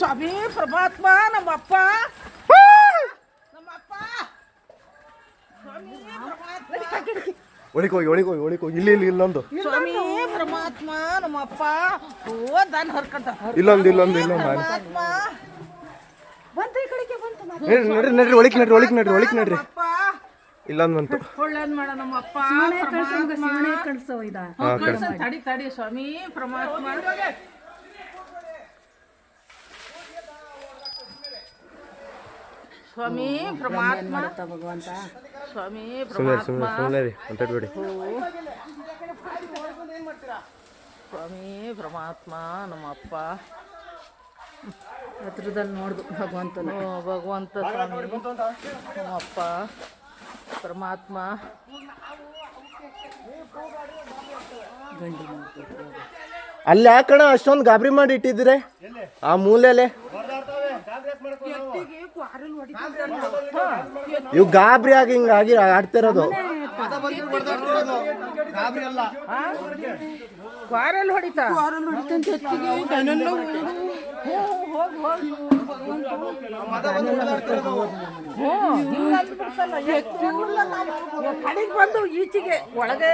ಸ್ವಾಮಿ ಪ್ರಭಾತ್ಮ ನಮ್ಮಪ್ಪ ನಮ್ಮಪ್ಪ ಒಳಿಕೋಗಿ ಒಳಿಕೋಗಿ ಒಳಿಕೋಗಿ ಇಲ್ಲಿ ಇಲ್ಲಿ ಇಲ್ಲೊಂದು ಸ್ವಾಮಿ ಪರಮಾತ್ಮ ನಮ್ಮಪ್ಪ. ಓ ದಾನ್ ಹರ್ಕಂತ. ಇಲ್ಲೊಂದು ಇಲ್ಲೊಂದು ಇಲ್ಲೊಂದು. ಪರಮಾತ್ಮ. ಬಂತ ನಡ್ರಿ ನಡ್ರಿ ಒಳಿಕ್ ನಡ್ರಿ ಒಳಿಕ್ ನಡ್ರಿ ಒಳಿಕ್ ನಡ್ರಿ. ಅಪ್ಪ ಇಲ್ಲೊಂದು ಬಂತು ಒಳ್ಳೇದ್ ಮಾಡ ನಮ್ಮಪ್ಪ ಕಳ್ಸೋ ಇದ. ತಡಿ ತಡಿ ಸ್ವಾಮಿ ಪ್ರಮಾತ್ಮ ಸ್ವಾಮಿ ಪರಮಾತ್ಮ. ಭಗವಂತ. ಸ್ವಾಮಿ ಸುಮ್ಮನೆ ಸುಮ್ಮನೆ ಸುಮ್ಮನೆ ರೀ ಮಾತಾಡ್ಬೇಡಿ ಸ್ವಾಮಿ ಪರಮಾತ್ಮ ನಮ್ಮಪ್ಪ. ಹತ್ರದಲ್ಲಿ ನೋಡ್ದು ಭಗವಂತನ. ಭಗವಂತ ಸ್ವಾಮಿ ನಮ್ಮಪ್ಪ. ಪರಮಾತ್ಮ. ಅಲ್ಲಿ ಯಾಕಣ ಅಷ್ಟೊಂದು ಗಾಬರಿ ಮಾಡಿ ಇಟ್ಟಿದ್ರೆ ಆ ಮೂಲೆಲೆ? ಇವ್ ಗಾಬರಿ ಆಗಿ ಹಿಂಗಾಗಿ ಆಡ್ತಿರೋದು ಕ್ವಾರಲ್ ಹೊಡಿತಾ. ಕಡೆಗೆ ಬಂದು ಈಚೆಗೆ ಒಳಗೆ